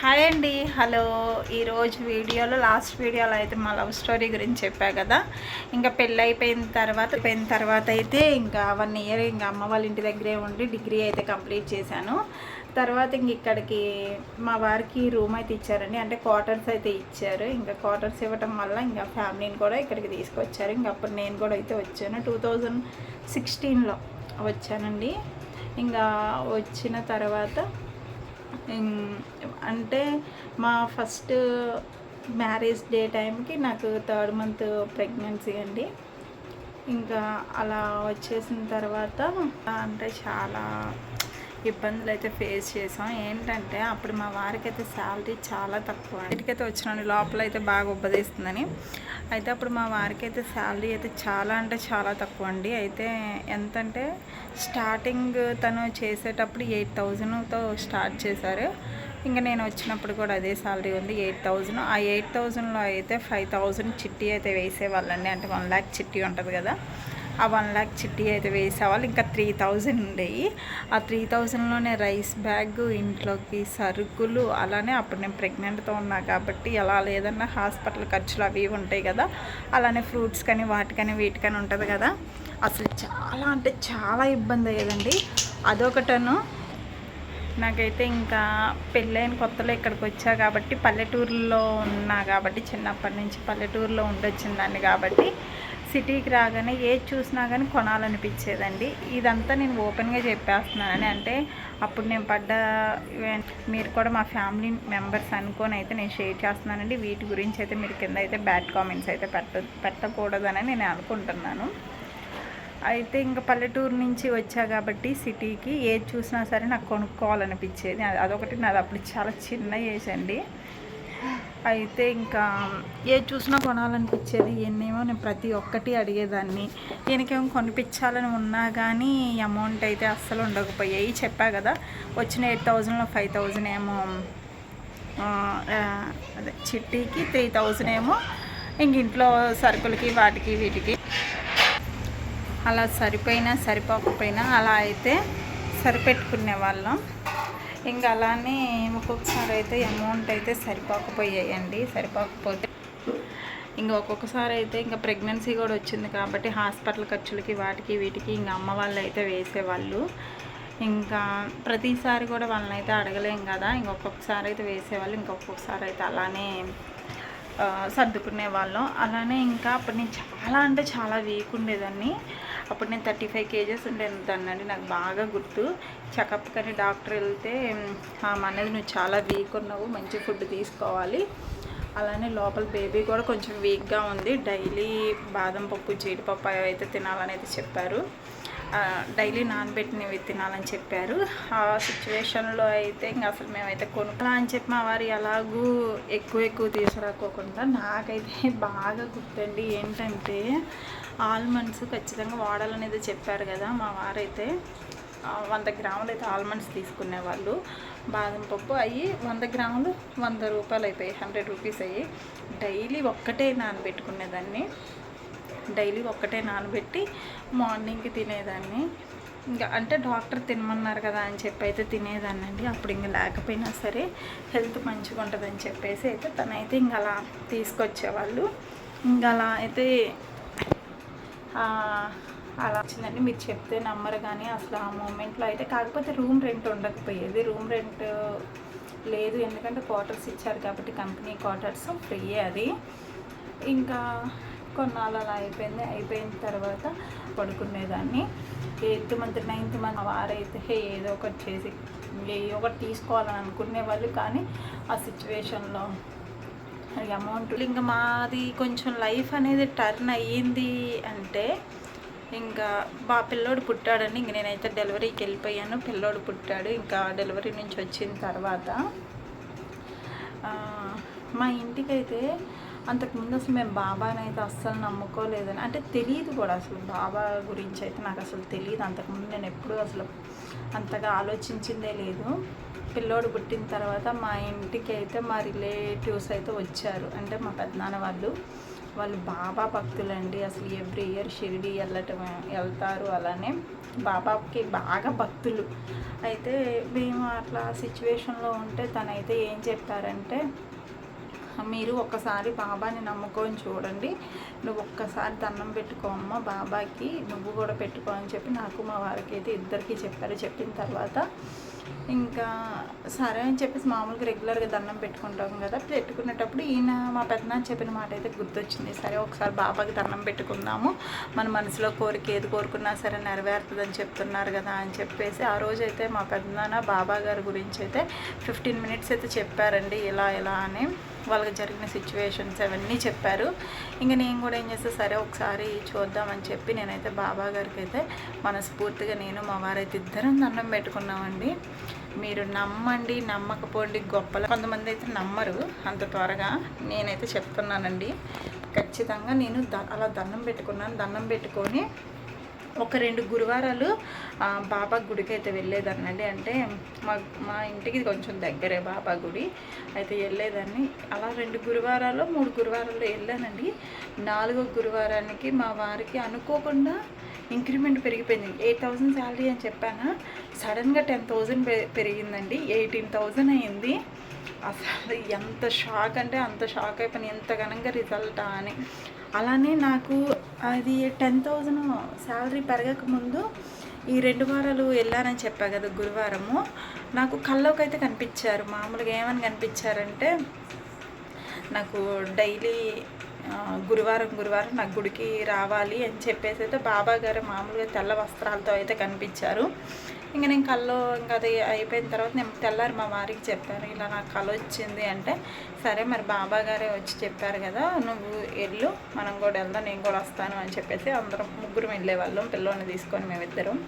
Hi అండి. Hello. ఈరోజు వీడియోలో లాస్ట్ వీడియోలో అయితే మా లవ్ స్టోరీ గురించి చెప్పా కదా. ఇంకా పెళ్ళి అయిపోయిన తర్వాత పోయిన తర్వాత అయితే ఇంకా వన్ ఇయర్ ఇంకా అమ్మ వాళ్ళ ఇంటి దగ్గరే ఉండి డిగ్రీ అయితే కంప్లీట్ చేశాను. తర్వాత ఇంక ఇక్కడికి మా వారికి రూమ్ అయితే ఇచ్చారండి. అంటే క్వార్టర్స్ అయితే ఇచ్చారు. ఇంకా క్వార్టర్స్ ఇవ్వటం వల్ల ఇంకా ఫ్యామిలీని కూడా ఇక్కడికి తీసుకొచ్చారు. ఇంకా అప్పుడు నేను కూడా అయితే వచ్చాను. టూ థౌజండ్ సిక్స్టీన్లో వచ్చానండి. ఇంకా వచ్చిన తర్వాత అంటే మా ఫస్ట్ మ్యారేజ్ డే టైంకి నాకు థర్డ్ మంత్ ప్రెగ్నెన్సీ అండి. ఇంకా అలా వచ్చేసిన తర్వాత అంటే చాలా ఇబ్బందులు అయితే ఫేస్ చేసాం. ఏంటంటే అప్పుడు మా వారికి అయితే శాలరీ చాలా తక్కువ. ఇంటికైతే వచ్చినాను లోపల అయితే బాగా ఉబ్బదీస్తుందని. అయితే అప్పుడు మా వారికి అయితే శాలరీ అయితే చాలా అంటే చాలా తక్కువ అండి. అయితే ఎంతంటే స్టార్టింగ్ తను చేసేటప్పుడు ఎయిట్ థౌజండ్తో స్టార్ట్ చేశారు. ఇంకా నేను వచ్చినప్పుడు కూడా అదే శాలరీ ఉంది ఎయిట్ థౌజండ్ ఆ ఎయిట్ థౌజండ్లో అయితే ఫైవ్ థౌజండ్ చిట్టి అయితే వేసేవాళ్ళండి. అంటే వన్ ల్యాక్ చిట్టి ఉంటుంది కదా. ఆ వన్ ల్యాక్ చిట్టి అయితే వేసేవాళ్ళు. ఇంకా త్రీ థౌజండ్ ఉండేవి ఆ త్రీ థౌజండ్లోనే రైస్ బ్యాగ్ ఇంట్లోకి సరుకులు అలానే అప్పుడు నేను ప్రెగ్నెంట్తో ఉన్నా కాబట్టి ఎలా లేదన్నా హాస్పిటల్ ఖర్చులు అవి ఇవి ఉంటాయి కదా. అలానే ఫ్రూట్స్ కానీ వాటికని వీటికని ఉంటుంది కదా. అసలు చాలా అంటే చాలా ఇబ్బంది అయ్యేదండి. అదొకటను. నాకైతే ఇంకా పెళ్ళైన కొత్తలో ఇక్కడికి వచ్చా కాబట్టి పల్లెటూరులో ఉన్నా కాబట్టి చిన్నప్పటి నుంచి పల్లెటూరులో ఉండొచ్చిందాన్ని కాబట్టి సిటీకి రాగానే ఏది చూసినా కానీ కొనాలనిపించేదండి. ఇదంతా నేను ఓపెన్గా చెప్పేస్తున్నానని అంటే అప్పుడు నేను పడ్డ మీరు కూడా మా ఫ్యామిలీ మెంబర్స్ అనుకొని అయితే నేను షేర్ చేస్తున్నానండి. వీటి గురించి అయితే మీరు కింద అయితే బ్యాడ్ కామెంట్స్ అయితే పెట్ట పెట్టకూడదని నేను అనుకుంటున్నాను. అయితే ఇంకా పల్లెటూరు నుంచి వచ్చా కాబట్టి సిటీకి ఏది చూసినా సరే నాకు కొనుక్కోవాలనిపించేది. అదొకటి నాది అప్పుడు చాలా చిన్న ఏజ్ అండి. అయితే ఇంకా ఏది చూసినా కొనాలనిపించేది ఎన్నేమో నేను ప్రతి ఒక్కటి అడిగేదాన్ని. దీనికేమో కొనిపించాలని ఉన్నా కానీ అమౌంట్ అయితే అస్సలు ఉండకపోయాయి. చెప్పా కదా వచ్చిన ఎయిట్ థౌజండ్లో ఫైవ్ థౌజండ్ ఏమో అదే చిట్టీకి త్రీ థౌజండ్ ఏమో ఇంక ఇంట్లో సరుకులకి వాటికి వీటికి. అలా సరిపోయినా సరిపోకపోయినా అలా అయితే సరిపెట్టుకునే వాళ్ళం. ఇంకా అలానే ఒక్కొక్కసారి అయితే అమౌంట్ అయితే సరిపోకపోయాయండి. సరిపోకపోతే ఇంకా ఒక్కొక్కసారి అయితే ఇంకా ప్రెగ్నెన్సీ కూడా వచ్చింది కాబట్టి హాస్పిటల్ ఖర్చులకి వాటికి వీటికి ఇంకా అమ్మ వాళ్ళు అయితే వేసేవాళ్ళు. ఇంకా ప్రతిసారి కూడా వాళ్ళని అయితే అడగలేం కదా ఇంకొకసారి అయితే వేసేవాళ్ళు ఇంకొకసారి అయితే అలానే సర్దుకునే వాళ్ళం. అలానే ఇంకా అప్పుడు నేను చాలా అంటే చాలా వీక్ ఉండేదాన్ని. అప్పుడు నేను థర్టీ ఫైవ్ కేజెస్ ఉండేదాన్ని నాకు బాగా గుర్తు. చెకప్ కానీ డాక్టర్ వెళ్తే ఆమె అనేది నువ్వు చాలా వీక్ ఉన్నావు మంచి ఫుడ్ తీసుకోవాలి. అలానే లోపల బేబీ కూడా కొంచెం వీక్గా ఉంది డైలీ బాదం పప్పు జీడిపప్పు అవి అయితే తినాలని అయితే చెప్పారు. డైలీ నానబెట్టినవి తినాలని చెప్పారు. ఆ సిచ్యువేషన్లో అయితే ఇంకా అసలు మేమైతే కొనుక్కోలా అని చెప్పి మా వారి ఎలాగూ ఎక్కువ ఎక్కువ తీసుకురాకోకుండా నాకైతే బాగా గుర్తండి ఏంటంటే ఆల్మండ్స్ ఖచ్చితంగా వాడాలనేది చెప్పారు కదా మా వారైతే. వంద గ్రాములు అయితే ఆల్మండ్స్ తీసుకునేవాళ్ళు. బాదం పప్పు అవి వంద గ్రాములు వంద రూపాయలు అయిపోయాయి హండ్రెడ్ రూపీస్ అయ్యి. డైలీ ఒక్కటే నానబెట్టుకునేదాన్ని. డైలీ ఒక్కటే నానబెట్టి మార్నింగ్కి తినేదాన్ని. ఇంకా అంటే డాక్టర్ తినమన్నారు కదా అని చెప్పి అయితే తినేదాన్ని అండి అప్పుడు ఇంకా లేకపోయినా సరే హెల్త్ మంచిగా ఉంటుందని చెప్పేసి అయితే తనైతే ఇంకా అలా తీసుకొచ్చేవాళ్ళు. ఇంకా అలా అయితే అలా వచ్చిందండి. మీరు చెప్తే నమ్మరు కానీ అసలు ఆ మూమెంట్లో అయితే కాకపోతే రూమ్ రెంట్ ఉండకపోయేది. రూమ్ రెంట్ లేదు. ఎందుకంటే క్వార్టర్స్ ఇచ్చారు కాబట్టి కంపెనీ క్వార్టర్స్ ఫ్రీ అది. ఇంకా కొన్నాళ్ళు అలా అయిపోయింది. అయిపోయిన తర్వాత పడుకునేదాన్ని. ఎయిత్ మంత్ నైన్త్ మంత్ వారైతే "హే, ఏదో ఒకటి చేసి ఏదో ఒకటి తీసుకోవాలని అనుకునేవాళ్ళు కానీ ఆ సిచ్యువేషన్లో అమౌంట్ ఇంకా మాది కొంచెం లైఫ్ అనేది టర్న్ అయ్యింది అంటే ఇంకా మా పిల్లోడు పుట్టాడని ఇంక నేనైతే డెలివరీకి వెళ్ళిపోయాను. పిల్లోడు పుట్టాడు. ఇంకా డెలివరీ నుంచి వచ్చిన తర్వాత మా ఇంటికైతే అంతకుముందు అసలు మేము బాబాని అయితే అస్సలు నమ్ముకోలేదని అంటే తెలియదు కూడా అసలు బాబా గురించి అయితే నాకు అసలు తెలియదు అంతకుముందు నేను ఎప్పుడూ అసలు అంతగా ఆలోచించిందే లేదు. పిల్లోడు పుట్టిన తర్వాత మా ఇంటికి అయితే మా రిలేటివ్స్ అయితే వచ్చారు. అంటే మా పెద్దనాన్న వాళ్ళు వాళ్ళు బాబా భక్తులండి. అసలు ఎవ్రీ ఇయర్ షిరిడి వెళ్ళటం వెళ్తారు అలానే. బాబాకి బాగా భక్తులు. అయితే మేము అట్లా సిచ్యువేషన్లో ఉంటే తనైతే ఏం చెప్పారంటే మీరు ఒక్కసారి బాబాని నమ్ముకొని చూడండి. నువ్వు ఒక్కసారి దండం పెట్టుకో అమ్మ బాబాకి. నువ్వు కూడా పెట్టుకో అని చెప్పి నాకు మా వారికి అయితే ఇద్దరికి చెప్పారు. చెప్పిన తర్వాత ఇంకా సరే అని చెప్పేసి మామూలుగా రెగ్యులర్గా దండం పెట్టుకుంటాం కదా పెట్టుకునేటప్పుడు ఈయన మా పెద్దనాన్న చెప్పిన మాట అయితే గుర్తొచ్చింది. సరే ఒకసారి బాబాకి దండం పెట్టుకుందాము మన మనసులో కోరిక ఏది కోరుకున్నా సరే నెరవేరుతుందని చెప్తున్నారు కదా అని చెప్పేసి ఆ రోజు అయితే మా పెద్దనాన్న బాబా గారి గురించి అయితే ఫిఫ్టీన్ మినిట్స్ అయితే చెప్పారండి ఇలా ఇలా అని. వాళ్ళకి జరిగిన సిచ్యువేషన్స్ అవన్నీ చెప్పారు. ఇంకా నేను కూడా ఏం చేస్తే సరే ఒకసారి చూద్దామని చెప్పి నేనైతే బాబా గారికి అయితే మనస్ఫూర్తిగా నేను మా వారైతే ఇద్దరం దండం పెట్టుకున్నామండి. మీరు నమ్మండి నమ్మకపోండి గొప్పలు కొంతమంది అయితే నమ్మరు అంత త్వరగా నేనైతే చెప్తున్నానండి. ఖచ్చితంగా నేను ద అలా దండం పెట్టుకున్నాను. దండం పెట్టుకొని ఒక రెండు గురువారాలు బాబా గుడికి అయితే వెళ్ళేదాన్నండి. అంటే మా మా ఇంటికి కొంచెం దగ్గరే బాబా గుడి. అయితే వెళ్ళేదాన్ని. అలా రెండు గురువారాలు మూడు గురువారాలు వెళ్ళానండి. నాలుగో గురువారానికి మా వారికి అనుకోకుండా ఇంక్రిమెంట్ పెరిగిపోయింది. ఎయిట్ థౌజండ్ శాలరీ అని చెప్పాను? సడన్గా టెన్ థౌజండ్ పెరిగిందండి. ఎయిటీన్ థౌజండ్ అయింది అసలు ఎంత షాక్ అంటే అంత షాక్ అయిపోయింది ఎంత ఘనంగా రిజల్టా అని. అలానే నాకు అది టెన్ థౌజండ్ శాలరీ పెరగక ముందు ఈ రెండు వారాలు వెళ్ళానని చెప్పా కదా గురువారము. నాకు కల్లోకి అయితే కనిపించారు. మామూలుగా ఏమని కనిపించారంటే నాకు డైలీ గురువారం గురువారం నాకు గుడికి రావాలి అని చెప్పేసి అయితే బాబా గారు మామూలుగా తెల్ల వస్త్రాలతో అయితే కనిపించారు. ఇంకా నేను కళ్ళు ఇంకా అది అయిపోయిన తర్వాత నేను తెల్లారి మా వారికి చెప్పాను ఇలా నాకు కళ వచ్చింది అంటే సరే మరి బాబా గారే వచ్చి చెప్పారు కదా నువ్వు వెళ్ళు మనం కూడా వెళ్దాం నేను కూడా వస్తాను అని చెప్పేసి అందరం ముగ్గురు వెళ్ళేవాళ్ళం పిల్లోని తీసుకొని మేమిద్దరం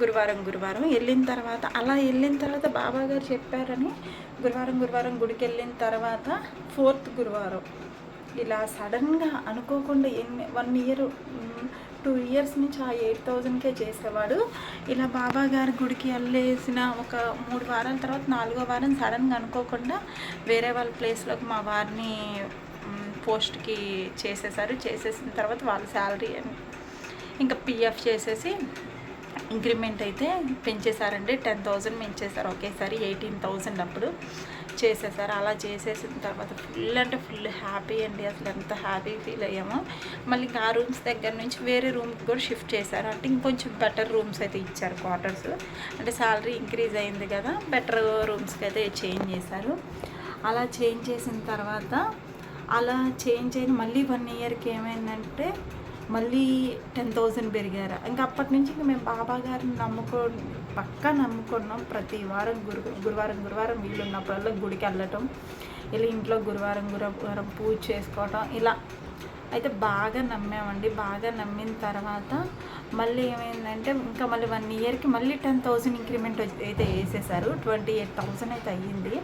గురువారం గురువారం. వెళ్ళిన తర్వాత అలా వెళ్ళిన తర్వాత బాబా గారు చెప్పారని గురువారం గురువారం గుడికి వెళ్ళిన తర్వాత ఫోర్త్ గురువారం ఇలా సడన్గా అనుకోకుండా ఎన్ని వన్ ఇయర్ టూ ఇయర్స్ నుంచి ఆ ఎయిట్ థౌజండ్కే చేసేవాడు. ఇలా బాబా గారి గుడికి వెళ్ళేసిన ఒక మూడు వారాల తర్వాత నాలుగో వారం సడన్గా అనుకోకుండా వేరే వాళ్ళ ప్లేస్లోకి మా వారిని పోస్ట్కి చేసేసారు. చేసేసిన తర్వాత వాళ్ళ శాలరీ ఇంకా పిఎఫ్ చేసేసి ఇంక్రిమెంట్ అయితే పెంచేశారండి. టెన్ థౌజండ్ పెంచేశారు ఒకేసారి ఎయిటీన్ థౌజండ్ అప్పుడు. చేసేసారు అలా చేసేసిన తర్వాత ఫుల్ అంటే ఫుల్ హ్యాపీ అండి. అసలు ఎంత హ్యాపీ ఫీల్ అయ్యామో. మళ్ళీ ఇంకా ఆ రూమ్స్ దగ్గర నుంచి వేరే రూమ్కి కూడా షిఫ్ట్ చేశారు. అంటే ఇంకొంచెం బెటర్ రూమ్స్ అయితే ఇచ్చారు క్వార్టర్స్ అంటే శాలరీ ఇంక్రీజ్ అయింది కదా బెటర్ రూమ్స్కి అయితే చేంజ్ చేశారు. అలా చేంజ్ చేసిన తర్వాత అలా చేంజ్ అయిన మళ్ళీ వన్ ఇయర్కి ఏమైందంటే మళ్ళీ టెన్ థౌజండ్ పెరిగారు. ఇంకా అప్పటి నుంచి ఇంక మేము బాబా గారిని నమ్ముకో పక్కా నమ్ముకున్నాం. ప్రతి వారం గురు గురువారం గురువారం వీళ్ళు ఉన్నప్పుడల్లా గుడికి వెళ్ళటం ఇలా ఇంట్లో గురువారం గురువారం పూజ చేసుకోవటం ఇలా. అయితే బాగా నమ్మామండి. బాగా నమ్మిన తర్వాత మళ్ళీ ఏమైందంటే ఇంకా మళ్ళీ వన్ ఇయర్కి మళ్ళీ టెన్ థౌజండ్ ఇంక్రిమెంట్ అయితే వేసేసారు. ట్వంటీ ఎయిట్ థౌజండ్ అయితే అయ్యింది.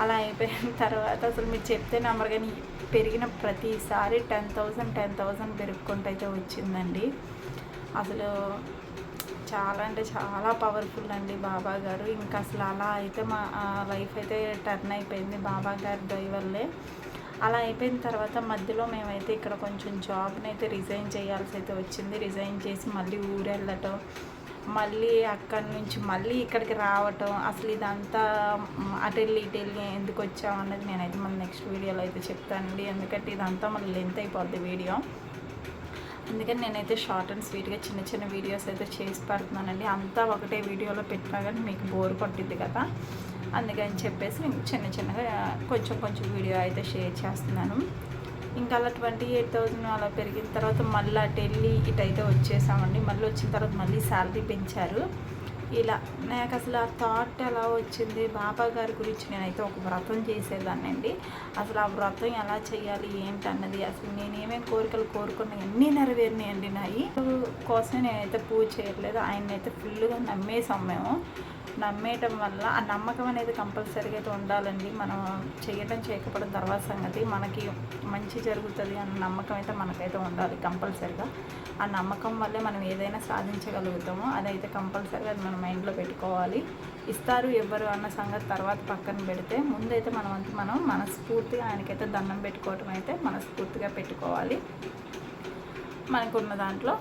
అలా అయిపోయిన తర్వాత అసలు మీరు చెప్తే నమ్మరు కానీ పెరిగిన ప్రతిసారి టెన్ థౌసండ్ టెన్ థౌసండ్ పెరుగుకుంటూ అయితే వచ్చిందండి. అసలు చాలా అంటే చాలా పవర్ఫుల్ అండి బాబా గారు. ఇంకా అసలు అలా అయితే మా లైఫ్ అయితే టర్న్ అయిపోయింది బాబా గారి దయ వల్లే. అలా అయిపోయిన తర్వాత మధ్యలో మేమైతే ఇక్కడ కొంచెం జాబ్ని అయితే రిజైన్ చేయాల్సి అయితే వచ్చింది. రిజైన్ చేసి మళ్ళీ ఊరు వెళ్ళటం మళ్ళీ అక్కడి నుంచి మళ్ళీ ఇక్కడికి రావటం అసలు ఇదంతా మ్, అటు వెళ్ళి ఇటు వెళ్ళి ఎందుకు వచ్చాం అన్నది నేనైతే మన నెక్స్ట్ వీడియోలో అయితే చెప్తానండి. ఎందుకంటే ఇదంతా మన లెంత్ అయిపోద్ది వీడియో. అందుకని నేనైతే షార్ట్ అండ్ స్వీట్గా చిన్న చిన్న వీడియోస్ అయితే చేసి పెడుతున్నానండి. అంతా ఒకటే వీడియోలో పెట్టినా కానీ మీకు బోర్ కొట్టిద్ది కదా. అందుకని చెప్పేసి నేను చిన్న చిన్నగా కొంచెం కొంచెం వీడియో అయితే షేర్ చేస్తున్నాను. ఇంకా అలా ట్వంటీ ఎయిట్ థౌజండ్ అలా పెరిగిన తర్వాత మళ్ళీ అటు వెళ్ళి ఇటు అయితే వచ్చేసామండి. మళ్ళీ వచ్చిన తర్వాత మళ్ళీ శాలరీ పెంచారు. ఇలా నాకు అసలు ఆ థాట్ ఎలా వచ్చింది? బాబా గారి గురించి నేనైతే ఒక వ్రతం చేసేదాన్నండి. అసలు ఆ వ్రతం ఎలా చేయాలి? ఏంటన్నది అసలు నేను ఏమేమి కోరికలు కోరుకున్నా అన్నీ నెరవేరినాయండి నాయి. కోసమే నేనైతే పూజ చేయట్లేదు. ఆయన అయితే ఫుల్గా నమ్మేసాం మేము. నమ్మేయటం వల్ల ఆ నమ్మకం అనేది కంపల్సరీగా అయితే ఉండాలండి. మనం చేయటం చేయకపోవడం తర్వాత సంగతి మనకి మంచి జరుగుతుంది అన్న నమ్మకం అయితే మనకైతే ఉండాలి కంపల్సరీగా. ఆ నమ్మకం వల్లే మనం ఏదైనా సాధించగలుగుతామో అదైతే కంపల్సరీగా అది మన మైండ్లో పెట్టుకోవాలి. ఇస్తారు ఎవరు అన్న సంగతి తర్వాత పక్కన పెడితే ముందైతే మనం అంతా మనం మనస్ఫూర్తిగా ఆయనకైతే దండం పెట్టుకోవటం అయితే మనస్ఫూర్తిగా పెట్టుకోవాలి. మనకున్న దాంట్లో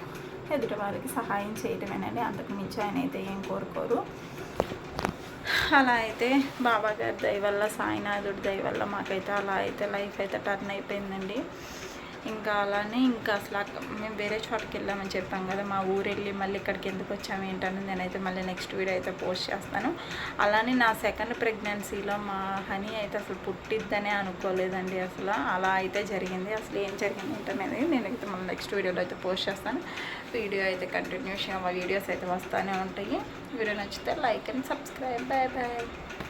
ఎదుటి వారికి సహాయం చేయటమేనండి. అంతకు మించి ఆయన అయితే ఏం కోరుకోరు. అలా అయితే బాబా గారి దయ వల్ల సాయినాథుడి దయ వల్ల మాకైతే అలా అయితే లైఫ్ అయితే టర్న్ అయిపోయిందండి. ఇంకా అలానే ఇంకా అసలు మేము వేరే చోటకి వెళ్ళామని చెప్పాం కదా మా ఊరు వెళ్ళి మళ్ళీ ఇక్కడికి ఎందుకు వచ్చాము ఏంటని నేనైతే మళ్ళీ నెక్స్ట్ వీడియో అయితే పోస్ట్ చేస్తాను. అలానే నా సెకండ్ ప్రెగ్నెన్సీలో మా హనీ అయితే అసలు పుట్టిద్దనే అనుకోలేదండి అసలు. అలా అయితే జరిగింది. అసలు ఏం జరిగింది ఏంటనేది నేనైతే మళ్ళీ నెక్స్ట్ వీడియోలో అయితే పోస్ట్ చేస్తాను. వీడియో అయితే కంటిన్యూస్గా వీడియోస్ అయితే వస్తూనే ఉంటాయి. వీడియో నచ్చితే like and subscribe bye bye